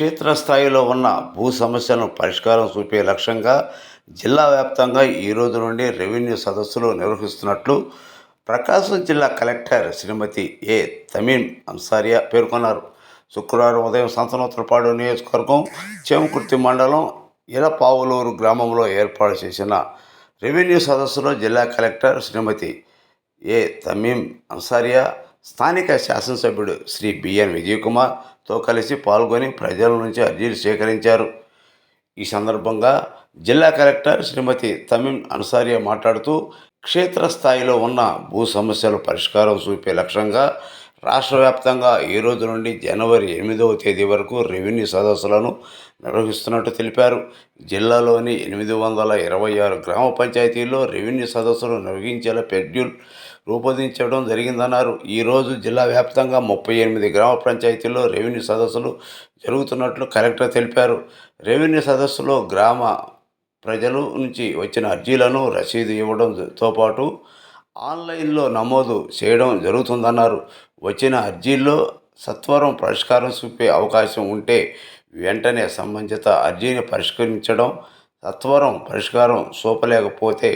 క్షేత్రస్థాయిలో ఉన్న భూ సమస్యలను పరిష్కారం చూపే లక్ష్యంగా జిల్లా వ్యాప్తంగా ఈ రోజు నుండి రెవెన్యూ సదస్సులు నిర్వహిస్తున్నట్లు ప్రకాశం జిల్లా కలెక్టర్ శ్రీమతి ఏ తమీం అన్సారియా పేర్కొన్నారు. శుక్రవారం ఉదయం సంతనోత్తరపాడు నియోజకవర్గం చేమకుర్తి మండలం ఇలపావులూరు గ్రామంలో ఏర్పాటు చేసిన రెవెన్యూ సదస్సులో జిల్లా కలెక్టర్ శ్రీమతి ఏ తమీం అన్సారియా స్థానిక శాసనసభ్యుడు శ్రీ బిఎన్ విజయకుమార్తో కలిసి పాల్గొని ప్రజల నుంచి అర్జీలు సేకరించారు. ఈ సందర్భంగా జిల్లా కలెక్టర్ శ్రీమతి తమిం అన్సారియా మాట్లాడుతూ క్షేత్రస్థాయిలో ఉన్న భూ సమస్యల పరిష్కారం చూపే లక్ష్యంగా రాష్ట్ర వ్యాప్తంగా ఈ రోజు నుండి జనవరి ఎనిమిదవ తేదీ వరకు రెవెన్యూ సదస్సులను నిర్వహిస్తున్నట్టు తెలిపారు. జిల్లాలోని ఎనిమిది వందల ఇరవై ఆరు గ్రామ పంచాయతీల్లో రెవెన్యూ సదస్సులు నిర్వహించేలా షెడ్యూల్ రూపొందించడం జరిగిందన్నారు. ఈరోజు జిల్లా వ్యాప్తంగా ముప్పై ఎనిమిది గ్రామ పంచాయతీల్లో రెవెన్యూ సదస్సులు జరుగుతున్నట్లు కలెక్టర్ తెలిపారు. రెవెన్యూ సదస్సులో గ్రామ ప్రజలు నుంచి వచ్చిన అర్జీలను రసీదు ఇవ్వడంతో పాటు ఆన్లైన్లో నమోదు చేయడం జరుగుతుందన్నారు. వచ్చిన అర్జీల్లో సత్వరం పరిష్కారం చూపే అవకాశం ఉంటే వెంటనే సంబంధిత అర్జీని పరిష్కరించడం సత్వరం పరిష్కారం చూపలేకపోతే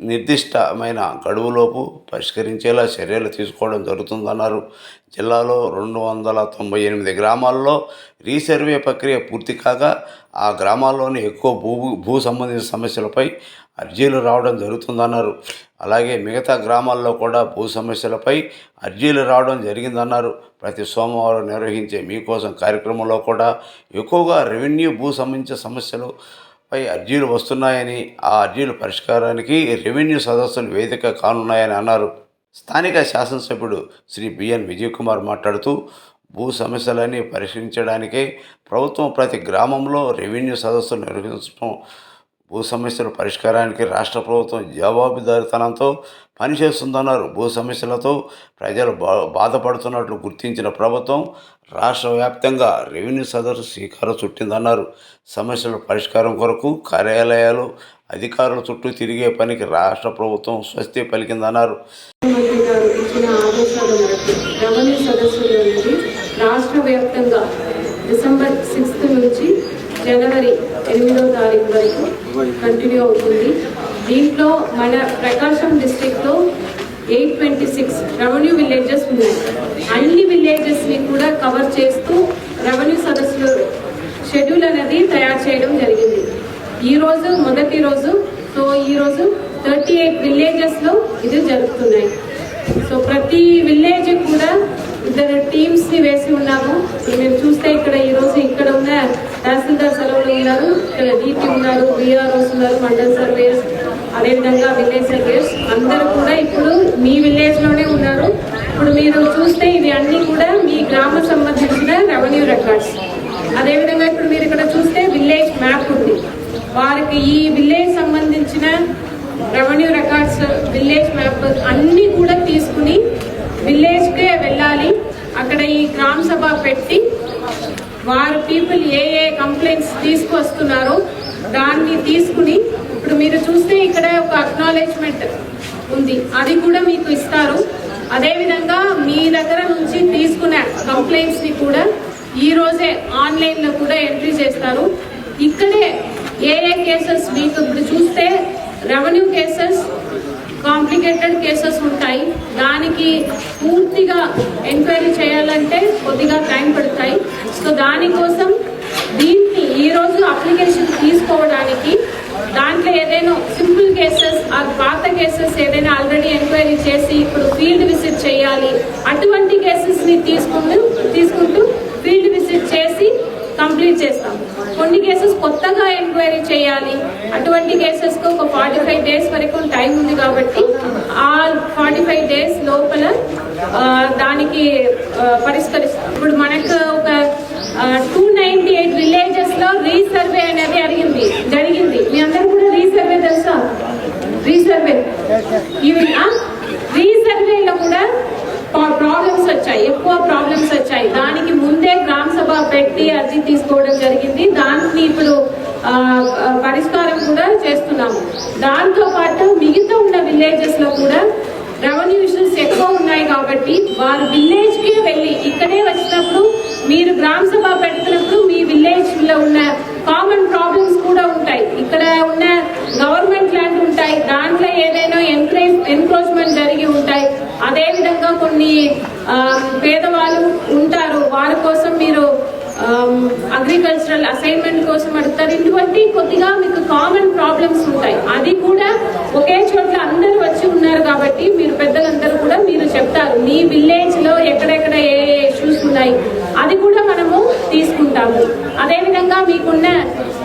నిర్దిష్టమైన గడువులోపు పరిష్కరించేలా చర్యలు తీసుకోవడం జరుగుతుందన్నారు. జిల్లాలో రెండు వందల తొంభై ఎనిమిది గ్రామాల్లో రీసర్వే ప్రక్రియ పూర్తి కాగా ఆ గ్రామాల్లోని ఎక్కువ భూ భూ సంబంధిత సమస్యలపై అర్జీలు రావడం జరుగుతుందన్నారు. అలాగే మిగతా గ్రామాల్లో కూడా భూ సమస్యలపై అర్జీలు రావడం జరిగిందన్నారు. ప్రతి సోమవారం నిర్వహించే మీకోసం కార్యక్రమంలో కూడా ఎక్కువగా రెవెన్యూ భూ సంబంధించిన సమస్యలు పై అర్జీలు వస్తున్నాయని ఆ అర్జీల పరిష్కారానికి రెవెన్యూ సదస్సులు వేదిక కానున్నాయని అన్నారు. స్థానిక శాసనసభ్యుడు శ్రీ బిఎన్ విజయ్ కుమార్ మాట్లాడుతూ భూ సమస్యలన్నీ పరిష్కరించడానికే ప్రభుత్వం ప్రతి గ్రామంలో రెవెన్యూ సదస్సులు నిర్వహించడం భూ సమస్యల పరిష్కారానికి రాష్ట్ర ప్రభుత్వం జవాబుదారితనంతో పనిచేస్తుందన్నారు. భూ సమస్యలతో ప్రజలు బా బాధపడుతున్నట్లు గుర్తించిన ప్రభుత్వం రాష్ట్ర వ్యాప్తంగా రెవెన్యూ సదస్సు శ్రీకారం చుట్టిందన్నారు. సమస్యల పరిష్కారం కొరకు కార్యాలయాలు అధికారుల చుట్టూ తిరిగే పనికి రాష్ట్ర ప్రభుత్వం స్వస్తి పలికిందన్నారు. రాష్ట్ర వ్యాప్తంగా డిసెంబర్ సిక్స్త్ నుంచి జనవరి ఎనిమిదో తారీఖు వరకు కంటిన్యూ అవుతుంది. దీంట్లో మన ప్రకాశం డిస్టిక్లో eight twenty six revenue villages ఉన్నాయి. అన్ని విలేజెస్ని కూడా కవర్ చేస్తూ రెవెన్యూ సదస్సులు షెడ్యూల్ అనేది తయారు చేయడం జరిగింది. ఈరోజు మొదటి రోజు సో ఈ రోజు థర్టీ ఎయిట్ విలేజెస్లో ఇది జరుగుతున్నాయి. సో ప్రతి విలేజ్ కూడా ఇద్దరు టీమ్స్ని వేసి ఉన్నాము. సో మీరు చూస్తే ఇక్కడ ఈ రోజు ఇక్కడ ఉన్న తహసీల్దార్ సెలవులు ఉన్నారు ఇక్కడ డిపి ఉన్నారు బీఆర్ఓస్ ఉన్నారు మండల్ సర్వేస్ అదేవిధంగా విలేజ్ సర్వేస్ అందరూ కూడా ఇప్పుడు మీ విలేజ్లోనే ఉన్నారు. ఇప్పుడు మీరు చూస్తే ఇవి అన్నీ కూడా మీ గ్రామ సంబంధించిన రెవెన్యూ రికార్డ్స్ అదేవిధంగా ఇప్పుడు మీరు ఇక్కడ చూస్తే విలేజ్ మ్యాప్ ఉంది. వారికి ఈ విలేజ్ సంబంధించిన రెవెన్యూ రికార్డ్స్ విలేజ్ మ్యాప్ అన్నీ కూడా తీసుకుని విలేజ్కే వెళ్ళాలి. అక్కడ ఈ గ్రామ సభ పెట్టి వారు పీపుల్ ఏ ఏ కంప్లైంట్స్ తీసుకువస్తున్నారో దాన్ని తీసుకుని ఇప్పుడు మీరు చూస్తే ఇక్కడ ఒక అక్నాలెడ్జ్మెంట్ ఉంది. అది కూడా మీకు ఇస్తారు. అదేవిధంగా మీ దగ్గర నుంచి తీసుకున్న కంప్లైంట్స్ని కూడా ఈరోజే ఆన్లైన్లో కూడా ఎంట్రీ చేస్తారు. ఇక్కడే ఏ ఏ కేసెస్ మీకు ఇప్పుడు చూస్తే రెవెన్యూ కేసెస్ కాంప్లికేటెడ్ కేసెస్ ఉంటాయి. దానికి పూర్తిగా ఎంక్వైరీ చేయాలంటే కొద్దిగా టైం పడతాయి. సో దానికోసం దీన్ని ఈరోజు అప్లికేషన్ తీసుకోవడానికి దాంట్లో ఏదైనా సింపుల్ కేసెస్ ఆ పాత కేసెస్ ఏదైనా ఆల్రెడీ ఎంక్వైరీ చేసి ఇప్పుడు ఫీల్డ్ విజిట్ చేయాలి అటువంటి కేసెస్ని తీసుకుంటూ తీసుకుంటూ ఫీల్డ్ విజిట్ చేసి కంప్లీట్ చేస్తాం. కొన్ని కేసెస్ కొత్తగా ఎంక్వైరీ చేయాలి. అటువంటి కేసెస్కు ఒక ఫార్టీ ఫైవ్ డేస్ వరకు టైం ఉంది కాబట్టి ఆ ఫార్టీ ఫైవ్ డేస్ లోపల దానికి పరిష్కరిస్తాం. ఇప్పుడు మనకు ఒక టూ నైన్టీ ఎయిట్ విలేజెస్లో రీసర్వే అనేది జరిగింది. జరిగింది. మీ అందరూ కూడా రీసర్వే తెలుసా? రీసర్వే ఇవి రీసర్వేలో కూడా ప్రాబ్లమ్స్ వచ్చాయి. ఎక్కువ ప్రాబ్లమ్స్ వచ్చాయి. దానికి ముందే గ్రామ సభ పెట్టి అర్జీ తీసుకోవడం జరిగింది. దాన్ని ఇప్పుడు పరిష్కారం కూడా చేస్తున్నాము. దాంతో పాటు మిగతా ఉన్న విలేజెస్లో కూడా రెవెన్యూ ఇష్యూస్ ఎక్కువ ఉన్నాయి కాబట్టి వారు విలేజ్కి వెళ్ళి ఇక్కడే వచ్చినప్పుడు మీరు గ్రామ సభ పెడుతున్నప్పుడు మీ విలేజ్లో ఉన్న కామన్ ప్రాబ్లమ్స్ కూడా ఉంటాయి. ఇక్కడ ఉన్న గవర్నమెంట్ ల్యాండ్ ఉంటాయి. దాంట్లో ఏదైనా ఎన్క్రేజ్ ఎన్క్రోచ్మెంట్ జరిగి ఉంటాయి. అదేవిధంగా కొన్ని పేదవాళ్ళు ఉంటారు. వారి కోసం మీరు Um, అగ్రికల్చరల్ అసైన్మెంట్ కోసం అడుగుతారు. ఇటువంటి కొద్దిగా మీకు కామన్ ప్రాబ్లమ్స్ ఉంటాయి. అది కూడా ఒకే చోట్ల అందరూ వచ్చి ఉన్నారు కాబట్టి మీరు పెద్దలందరూ కూడా మీరు చెప్తారు. మీ విలేజ్లో ఎక్కడెక్కడ ఏ ఇష్యూస్ ఉన్నాయి అది కూడా మనము తీసుకుంటాము. అదేవిధంగా మీకున్న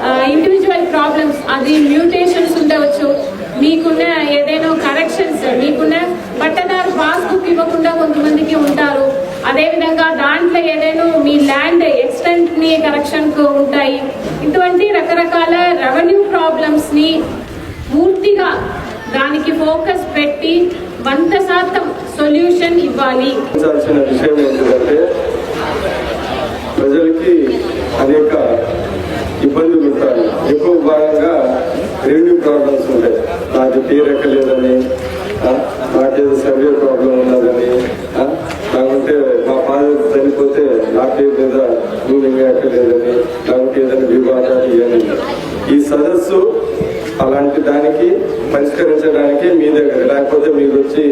uh, ఇండివిజువల్ ప్రాబ్లమ్స్ అది మ్యూటేషన్స్ ఉండవచ్చు. మీకున్న ఏదైనా కరెక్షన్స్ మీకున్న పట్టదారు పాస్బుక్ ఇవ్వకుండా కొంతమందికి ఉంటారు. అదేవిధంగా దాంట్లో ఏదైనా మీ ల్యాండ్ ఎక్స్టెంట్ని కరెక్షన్కు ఉంటాయి. ఇటువంటి రకరకాల రెవెన్యూ ప్రాబ్లమ్స్ని పూర్తిగా దానికి ఫోకస్ పెట్టి వంద శాతం సొల్యూషన్ ఇవ్వాలి. విషయం ఏంటంటే ప్రజలకి అనేక ఇబ్బందులు ఉంటాయి. ఎక్కువ భాగంగా రెవెన్యూ ప్రాబ్లమ్స్ ఉంటాయి. నాది తీరెక్కలేదని ఆ, నాకేదో సర్వే ప్రాబ్లం ఉన్నదని ఆ, లేకుంటే మా ఫాదర్ చనిపోతే నా పేరు మీద రూలింగ్ ఎక్కలేదని లేకుంటే ఏదైనా వివాదాలు ఇవన్నీ. ఈ సదస్సు అలాంటి దానికి పరిష్కరించడానికి మీ దగ్గర లేకపోతే మీరు వచ్చి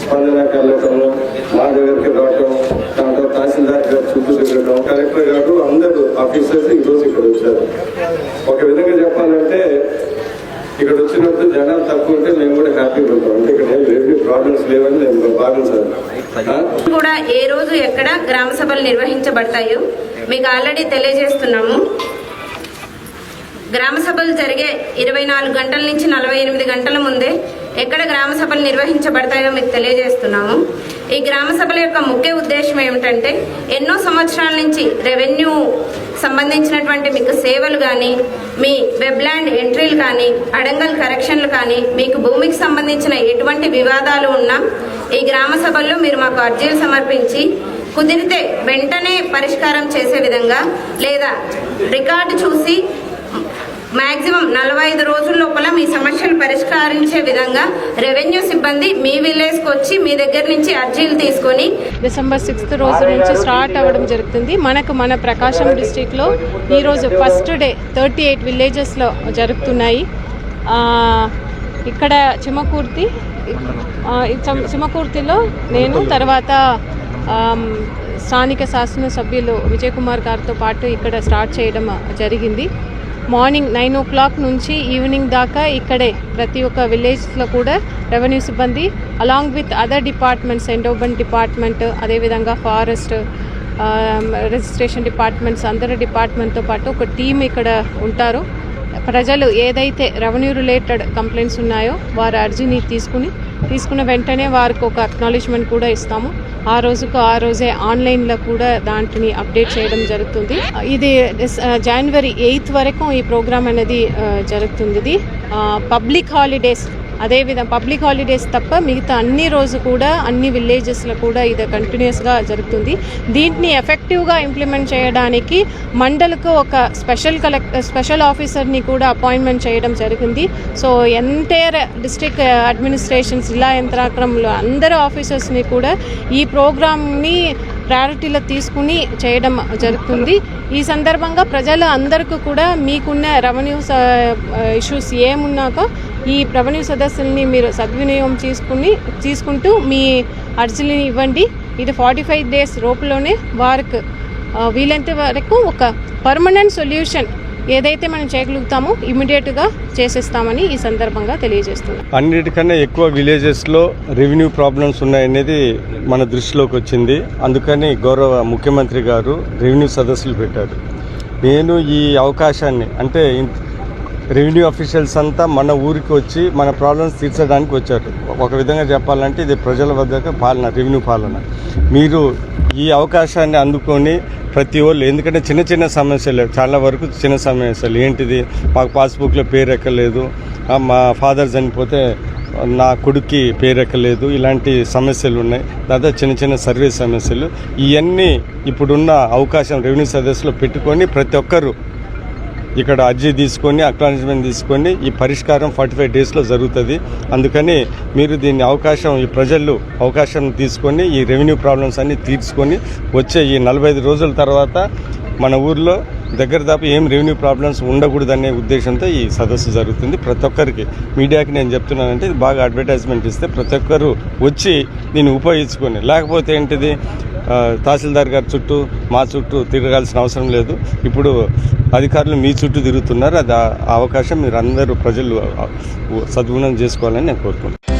స్పందన వెళ్ళటము మా దగ్గరికి రావటం దాంట్లో తహసీల్దార్ గారు చుట్టూ తిరగడం కలెక్టర్ గారు అందరూ ఆఫీసర్స్ ఈరోజు రోజు ఇక్కడ వచ్చారు ఒక విధంగా చెప్పాలంటే ఇక్కడ వచ్చినప్పుడు జనాలు తక్కువ ఉంటే మేము కూడా హ్యాపీగా ఉంటాం. అంటే ఇక్కడ ఏం రెవెన్యూ ప్రాబ్లమ్స్ లేవని నేను భావించాలి ఆ? కూడా ఏ రోజు ఎక్కడ గ్రామ సభలు నిర్వహించబడతాయో మీకు ఆల్రెడీ తెలియజేస్తున్నాము. గ్రామ సభలు జరిగే ఇరవై నాలుగు గంటల నుంచి నలభై ఎనిమిది గంటల ముందే ఎక్కడ గ్రామ సభలు నిర్వహించబడతాయో మీకు తెలియజేస్తున్నాము. ఈ గ్రామ సభల యొక్క ముఖ్య ఉద్దేశం ఏమిటంటే ఎన్నో సంవత్సరాల నుంచి రెవెన్యూ సంబంధించినటువంటి మీకు సేవలు కానీ మీ వెబ్లాండ్ ఎంట్రీలు కానీ అడంగల్ కరెక్షన్లు కానీ మీకు భూమికి సంబంధించిన ఎటువంటి వివాదాలు ఉన్నా ఈ గ్రామ సభల్లో మీరు మాకు అర్జీలు సమర్పించి కుదిరితే వెంటనే పరిష్కారం చేసే విధంగా లేదా రికార్డు చూసి మ్యాక్సిమం నలభై ఐదు రోజుల లోపల మీ సమస్యలు పరిష్కరించే విధంగా రెవెన్యూ సిబ్బంది మీ విలేజ్కి వచ్చి మీ దగ్గర నుంచి అర్జీలు తీసుకొని డిసెంబర్ సిక్స్త్ రోజు నుంచి స్టార్ట్ అవ్వడం జరుగుతుంది. మనకు మన ప్రకాశం డిస్టిక్లో ఈరోజు ఫస్ట్ డే థర్టీ ఎయిట్ విలేజెస్లో జరుగుతున్నాయి. ఇక్కడ చిమకూర్తి చం- చిమకూర్తిలో నేను తర్వాత స్థానిక శాసనసభ్యులు విజయ్ కుమార్ గారితో పాటు ఇక్కడ స్టార్ట్ చేయడం జరిగింది. మార్నింగ్ నైన్ ఓ క్లాక్ నుంచి ఈవినింగ్ దాకా ఇక్కడే ప్రతి ఒక్క విలేజ్లో కూడా రెవెన్యూ సిబ్బంది along with other departments endowment department అదేవిధంగా ఫారెస్ట్ రిజిస్ట్రేషన్ డిపార్ట్మెంట్స్ అందరి డిపార్ట్మెంట్తో పాటు ఒక టీం ఇక్కడ ఉంటారు. ప్రజలు ఏదైతే రెవెన్యూ రిలేటెడ్ కంప్లైంట్స్ ఉన్నాయో వారి అర్జీని తీసుకుని తీసుకున్న వెంటనే వారికి ఒక అక్నాలెడ్జ్మెంట్ కూడా ఇస్తాము. ఆ రోజుకు ఆ రోజే ఆన్లైన్లో కూడా దాంట్ని అప్డేట్ చేయడం జరుగుతుంది. ఇది జనవరి ఎయిత్ వరకు ఈ ప్రోగ్రామ్ అనేది జరుగుతుంది. ఇది పబ్లిక్ హాలిడేస్ అదేవిధంగా పబ్లిక్ హాలిడేస్ తప్ప మిగతా అన్ని రోజు కూడా అన్ని విలేజెస్లో కూడా ఇది కంటిన్యూస్గా జరుగుతుంది. దీంట్ని ఎఫెక్టివ్గా ఇంప్లిమెంట్ చేయడానికి మండలకు ఒక స్పెషల్ కలెక్ట్ స్పెషల్ ఆఫీసర్ని కూడా అపాయింట్మెంట్ చేయడం జరిగింది. సో ఎంటైర్ డిస్ట్రిక్ట్ అడ్మినిస్ట్రేషన్ జిల్లా యంత్రాంగంలో అందరు ఆఫీసర్స్ని కూడా ఈ ప్రోగ్రామ్ని ప్రయారిటీలో తీసుకుని చేయడం జరుగుతుంది. ఈ సందర్భంగా ప్రజలు అందరికీ కూడా మీకున్న రెవెన్యూ ఇష్యూస్ uh, ఏమున్నాకో ఈ రెవెన్యూ సదస్సుల్ని మీరు సద్వినియోగం తీసుకుని తీసుకుంటూ మీ అర్జీలని ఇవ్వండి. ఇది ఫార్టీ ఫైవ్ డేస్ లోపులోనే వారికి. వీలంత వీలైనంత వరకు ఒక పర్మనెంట్ సొల్యూషన్ ఏదైతే మనం చేయగలుగుతామో ఇమీడియట్గా చేసేస్తామని ఈ సందర్భంగా తెలియజేస్తున్నాం అన్నిటికన్నా ఎక్కువ విలేజెస్లో రెవెన్యూ ప్రాబ్లమ్స్ ఉన్నాయనేది మన దృష్టిలోకి వచ్చింది. అందుకని గౌరవ ముఖ్యమంత్రి గారు రెవెన్యూ సదస్సులు పెట్టారు. నేను ఈ అవకాశాన్ని అంటే రెవెన్యూ అఫీషియల్స్ అంతా మన ఊరికి వచ్చి మన ప్రాబ్లమ్స్ తీర్చడానికి వచ్చారు. ఒక విధంగా చెప్పాలంటే ఇది ప్రజల వద్దకు పాలన రెవెన్యూ పాలన. మీరు ఈ అవకాశాన్ని అందుకొని ప్రతి వాళ్ళు ఎందుకంటే చిన్న చిన్న సమస్యలు చాలా వరకు చిన్న సమస్యలు. ఏంటిది? మాకు పాస్బుక్లో పేరు ఎక్కలేదు మా ఫాదర్ చనిపోతే నా కొడుక్కి పేరు ఎక్కలేదు ఇలాంటి సమస్యలు ఉన్నాయి. దాదాపు చిన్న చిన్న సర్వీస్ సమస్యలు. ఇవన్నీ ఇప్పుడున్న అవకాశం రెవెన్యూ సదస్సులో పెట్టుకొని ప్రతి ఒక్కరు ఇక్కడ అర్జీ తీసుకొని అక్నాలజ్మెంట్ తీసుకొని ఈ పరిష్కారం ఫార్టీ ఫైవ్ డేస్లో జరుగుతుంది. అందుకని మీరు దీన్ని అవకాశం ఈ ప్రజలు అవకాశం తీసుకొని ఈ రెవెన్యూ ప్రాబ్లమ్స్ అన్ని తీర్చుకొని వచ్చే ఈ నలభై ఐదు రోజుల తర్వాత మన ఊర్లో దగ్గర దాపు ఏం రెవెన్యూ ప్రాబ్లమ్స్ ఉండకూడదనే ఉద్దేశంతో ఈ సదస్సు జరుగుతుంది. ప్రతి ఒక్కరికి మీడియాకి నేను చెప్తున్నానంటే ఇది బాగా అడ్వర్టైజ్మెంట్ ఇస్తే ప్రతి ఒక్కరు వచ్చి దీన్ని ఉపయోగించుకొని లేకపోతే ఏంటిది? తహసీల్దార్ గారి చుట్టూ మా చుట్టూ తిరగాల్సిన అవసరం లేదు. ఇప్పుడు అధికారులు మీ చుట్టూ తిరుగుతున్నారు. అది ఆ అవకాశం మీరు అందరూ ప్రజలు సద్గుణం చేసుకోవాలని నేను కోరుకుంటున్నాను.